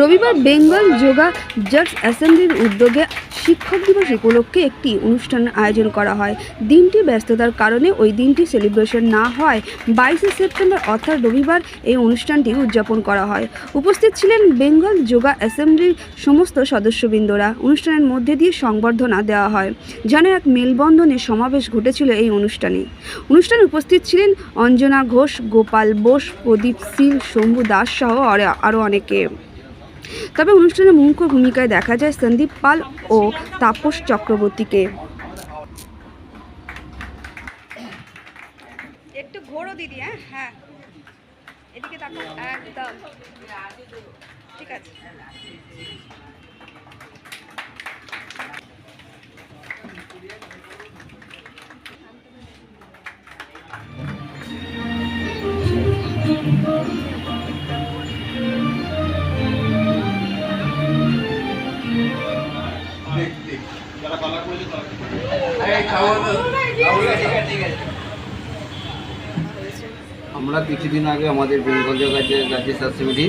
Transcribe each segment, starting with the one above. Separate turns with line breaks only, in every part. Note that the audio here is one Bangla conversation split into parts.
রবিবার বেঙ্গল যোগা জাজ অ্যাসেম্বলির উদ্যোগে শিক্ষক দিবস উপলক্ষে একটি অনুষ্ঠানের আয়োজন করা হয়। দিনটি ব্যস্ততার কারণে ওই দিনটি সেলিব্রেশন না হয়। বাইশে সেপ্টেম্বর অর্থাৎ রবিবার এই অনুষ্ঠানটি উদযাপন করা হয়। উপস্থিত ছিলেন বেঙ্গল যোগা অ্যাসেম্বলির সমস্ত সদস্যবৃন্দরা। অনুষ্ঠানের মধ্যে দিয়ে সংবর্ধনা দেওয়া হয়। যেন এক মেলবন্ধনের সমাবেশ ঘটেছিল এই অনুষ্ঠানে। অনুষ্ঠানে উপস্থিত ছিলেন অঞ্জনা ঘোষ, গোপাল বোস, প্রদীপ শীল শম্ভু দাস সহ আরও অনেকে। তবে অনুষ্ঠানে মুখ্য ভূমিকায় দেখা যায় সন্দীপ পাল ও তাপস চক্রবর্তীকে। একটু ঘোরো দিদি হ্যাঁ? হ্যাঁ। এদিকে একদম। ঠিক আছে।
আমরা কিছুদিন আগে আমাদের বেঙ্গল রাজ্য অ্যাসেম্বলি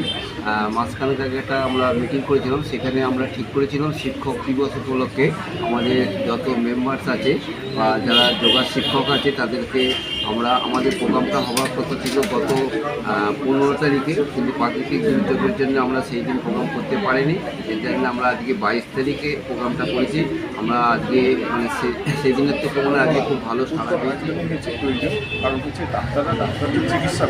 মাঝখানের আগে একটা আমরা মিটিং করেছিলাম, সেখানে আমরা ঠিক করেছিলাম শিক্ষক দিবস উপলক্ষে। আমাদের যত মেম্বার্স আছে বা যারা যোগা শিক্ষক আছে, তাদেরকে আমরা আমাদের প্রোগ্রামটা হওয়ার কথা ছিল গত পনেরো তারিখে, কিন্তু প্রাকৃতিক দুর্যোগের জন্য আমরা সেই দিন প্রোগ্রাম করতে পারিনি। এর জন্য আমরা আজকে বাইশ তারিখে প্রোগ্রামটা করেছি। আমরা আজকে মানে সেদিনের থেকে মনে আজকে খুব ভালো সাড়া পেয়েছি।
কারণ হচ্ছে ডাক্তাররা ডাক্তারদের চিকিৎসা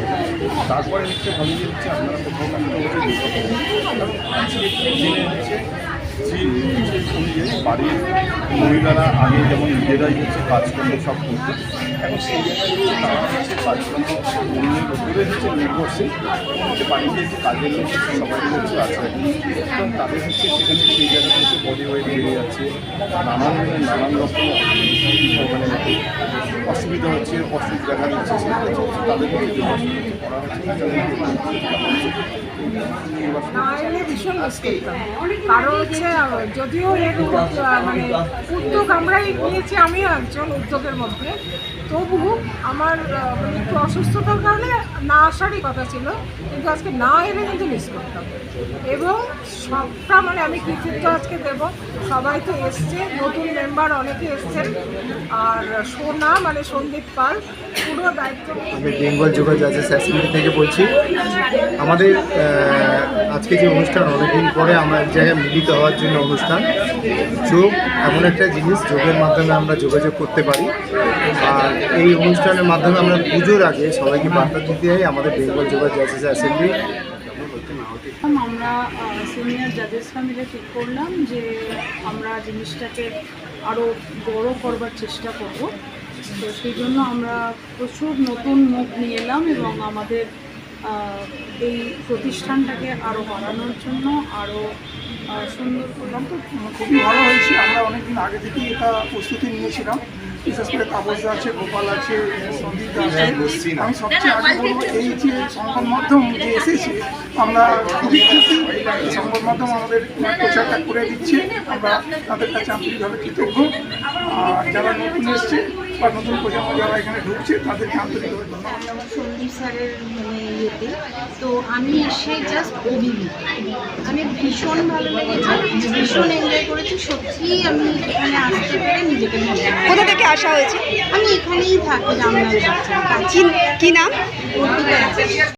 তারপরে হচ্ছে ভালো হচ্ছে আপনারা কোথাও কারণ আজকে বাড়ির মহিলারা আগে যেমন নিজেরাই হচ্ছে কাজকর্ম সব করতো, এখন সেই তারা হচ্ছে বাড়িতে তাদের হচ্ছে বডি ওয়েট বেড়ে নানান নানান রকম মানে অসুবিধা হচ্ছে, অসুখ দেখা দিচ্ছে তাদের
ভীষণ মিস করতাম। কারণ হচ্ছে যদিও এর মানে উদ্যোগ আমরাই নিয়েছি আমিও একজন উদ্যোগের মধ্যে। তবু আমার মানে একটু অসুস্থতার কারণে না আসারই কথা ছিল কিন্তু আজকে না এলে কিন্তু মিস করতাম। এবং সবটা মানে আমি কৃতিত্ব আজকে দেব। সবাই তো এসছে নতুন মেম্বার অনেকে এসছেন। আর সোনা মানে সন্দীপ পাল পুরো দায়িত্ব
আমি বেঙ্গল যোগা জাজেস অ্যাসেম্বলি থেকে বলছি। আমাদের আজকে যে অনুষ্ঠান, অনেকদিন পরে আমরা এক জায়গায় মিলিত হওয়ার জন্য অনুষ্ঠান। যোগ এমন একটা জিনিস, যোগের মাধ্যমে আমরা যোগাযোগ করতে পারি। আর এই অনুষ্ঠানের মাধ্যমে আমরা পুজোর আগে সবাইকে বার্তা দিতে হয়, আমাদের বেঙ্গল যোগা জাজেস অ্যাসেম্বলি
আমরা সিনিয়র জাজেসরা মিলে ঠিক করলাম যে আমরা জিনিসটাকে আরও বড় করবার চেষ্টা করব। তো সেই জন্য আমরা প্রচুর নতুন মুখ নিয়ে এলাম এবং আমাদের এই প্রতিষ্ঠানটাকে আরও বাড়ানোর জন্য আরও সুন্দর
খুবই ভালো হয়েছে। আমরা অনেকদিন আগে থেকেই এটা প্রস্তুতি নিয়েছিলাম। বিশেষ করে তাপস আছে গোপাল আছে সন্দীপ আছে। আমি সবচেয়ে আগে বলব এই যে সংবাদ মাধ্যম যে এসেছে আমরা খুবই খুশি। সংবাদ মাধ্যম আমাদের প্রচারটা করে দিচ্ছে। আমরা তাদের কাছে আন্তরিকভাবে কৃতজ্ঞ। আর যারা নতুন এসছে বা নতুন প্রজন্ম যারা এখানে ঢুকছে তাদেরকে আন্তরিকভাবে ধন্যবাদ।
সন্দীপ স্যারের মানে ইয়েতে। তো আমি এসে জাস্ট অভিভূত আমি ভীষণ ভালো লেগেছে ভীষণ এনজয় করেছি। সত্যিই আমি এখানে আসতে পেরে নিজেকে মনে
কোথা থেকে আসা হয়েছে?
আমি এখানেই থাকি
কি নাম?